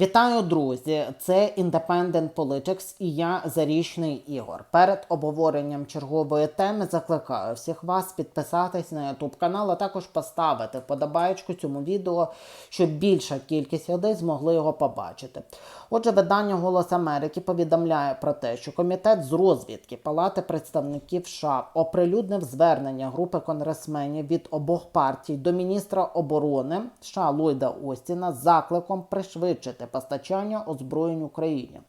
Вітаю, друзі! Це Independent Politics і я Зарічний Ігор. Перед обговоренням чергової теми закликаю всіх вас підписатись на YouTube канал, а також поставити вподобаєчку цьому відео, щоб більша кількість людей змогли його побачити. Отже, видання Голос Америки повідомляє про те, що комітет з розвідки Палати представників США оприлюднив звернення групи конгресменів від обох партій до міністра оборони США Ллойда Остіна з закликом пришвидшити постачання озброєнь Україні.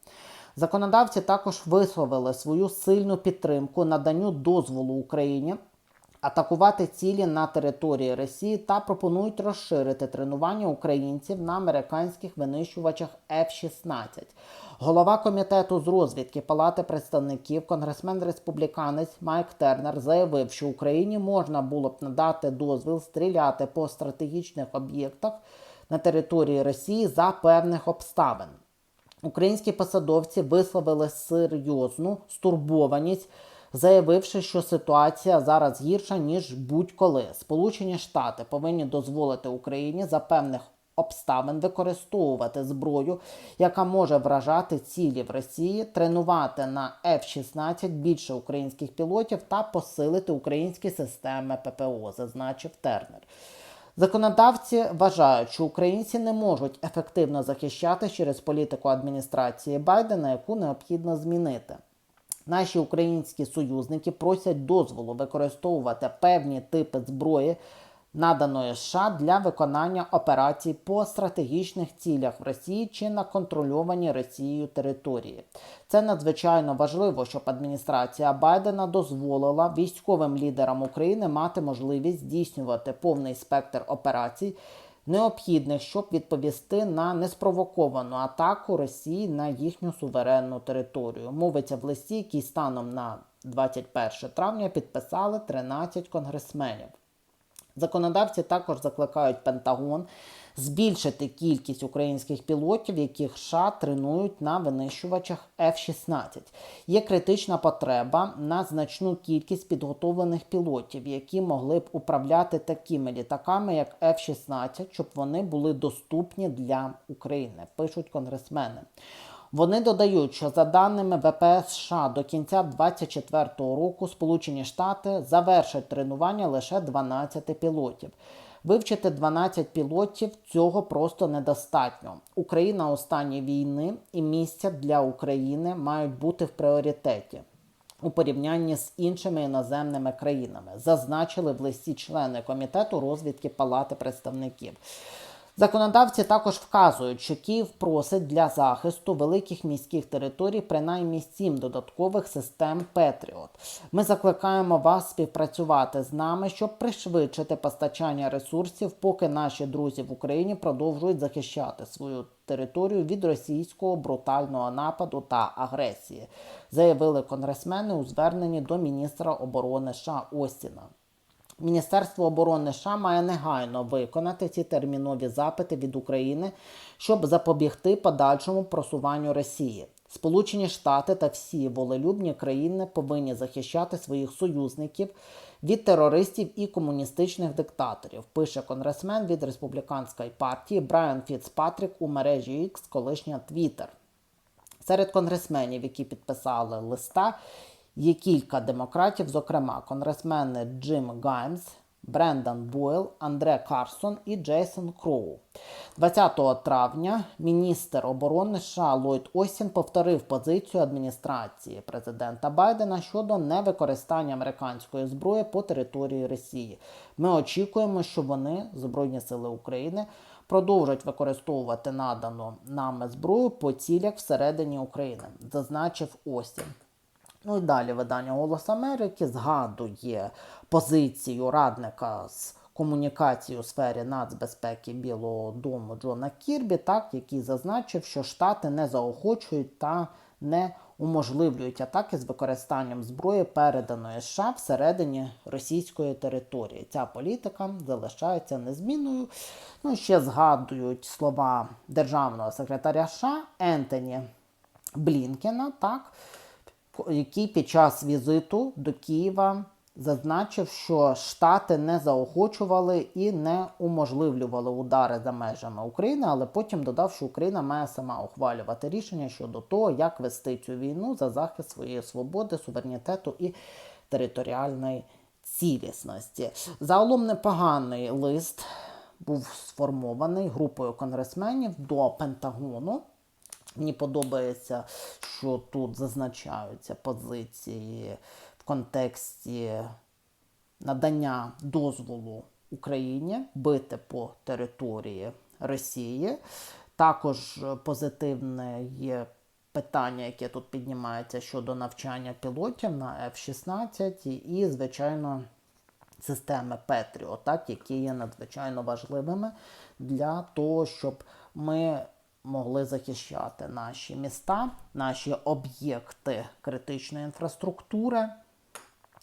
Законодавці також висловили свою сильну підтримку наданню дозволу Україні атакувати цілі на території Росії та пропонують розширити тренування українців на американських винищувачах F-16. Голова комітету з розвідки Палати представників, конгресмен республіканець Майк Тернер заявив, що Україні можна було б надати дозвіл стріляти по стратегічних об'єктах на території Росії за певних обставин. Українські посадовці висловили серйозну стурбованість, заявивши, що ситуація зараз гірша ніж будь-коли. Сполучені Штати повинні дозволити Україні за певних обставин використовувати зброю, яка може вражати цілі в Росії, тренувати на F-16 більше українських пілотів та посилити українські системи ППО, зазначив Тернер. Законодавці вважають, що українці не можуть ефективно захищати через політику адміністрації Байдена, яку необхідно змінити. Наші українські союзники просять дозволу використовувати певні типи зброї, наданої США для виконання операцій по стратегічних цілях в Росії чи на контрольованій Росією території. Це надзвичайно важливо, щоб адміністрація Байдена дозволила військовим лідерам України мати можливість здійснювати повний спектр операцій. Необхідних, щоб відповісти на неспровоковану атаку Росії на їхню суверенну територію. Мовиться в листі, який станом на 21 травня підписали 13 конгресменів. Законодавці також закликають Пентагон збільшити кількість українських пілотів, яких США тренують на винищувачах F-16. Є критична потреба на значну кількість підготовлених пілотів, які могли б управляти такими літаками, як F-16, щоб вони були доступні для України, пишуть конгресмени. Вони додають, що за даними ВПС США до кінця 2024 року Сполучені Штати завершать тренування лише 12 пілотів. Вивчити 12 пілотів цього просто недостатньо. Україна у стані війни і місця для України мають бути в пріоритеті. У порівнянні з іншими іноземними країнами зазначили в листі члени комітету розвідки Палати представників. Законодавці також вказують, що Київ просить для захисту великих міських територій принаймні сім додаткових систем Петріот. Ми закликаємо вас співпрацювати з нами, щоб пришвидшити постачання ресурсів, поки наші друзі в Україні продовжують захищати свою територію від російського брутального нападу та агресії, заявили конгресмени у зверненні до міністра оборони США Остіна. Міністерство оборони США має негайно виконати ці термінові запити від України, щоб запобігти подальшому просуванню Росії. Сполучені Штати та всі волелюбні країни повинні захищати своїх союзників від терористів і комуністичних диктаторів. Пише конгресмен від республіканської партії Брайан Фіцпатрік у мережі X, колишня Twitter. Серед конгресменів, які підписали листа, Є кілька демократів, зокрема конгресмени Джим Гаймс, Брендан Бойл, Андре Карсон і Джейсон Кроу. 20 травня міністр оборони США Ллойд Остін повторив позицію адміністрації президента Байдена щодо невикористання американської зброї по території Росії. Ми очікуємо, що вони, Збройні Сили України, продовжать використовувати надану нами зброю по цілях всередині України, зазначив Остін. Ну і далі видання Голос Америки згадує позицію радника з комунікації у сфері нацбезпеки Білого Дому Джона Кірбі, так, який зазначив, що Штати не заохочують та не уможливлюють атаки з використанням зброї, переданої США всередині російської території. Ця політика залишається незмінною. Ну, ще згадують слова державного секретаря США Ентоні Блінкена, так який під час візиту до Києва зазначив, що Штати не заохочували і не уможливлювали удари за межами України, але потім додав, що Україна має сама ухвалювати рішення щодо того, як вести цю війну за захист своєї свободи, суверенітету і територіальної цілісності. Загалом непоганий лист був сформований групою конгресменів до Пентагону. Мені подобається, що тут зазначаються позиції в контексті надання дозволу Україні бити по території Росії. Також позитивне є питання, яке тут піднімається щодо навчання пілотів на F-16 і, звичайно, системи Петріо, так, які є надзвичайно важливими для того, щоб ми могли захищати наші міста, наші об'єкти критичної інфраструктури.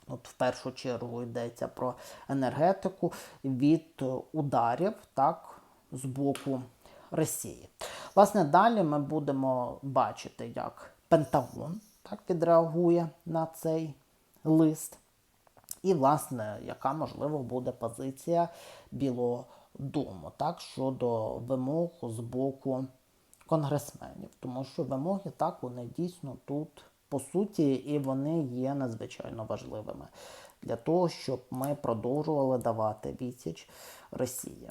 От в першу чергу йдеться про енергетику від ударів так, з боку Росії. Власне, далі ми будемо бачити, як Пентагон так, відреагує на цей лист. І, власне, яка можливо буде позиція Білого Дому так, щодо вимог з боку конгресменів. Тому що вимоги так вони дійсно тут по суті, і вони є надзвичайно важливими для того, щоб ми продовжували давати відсіч Росії.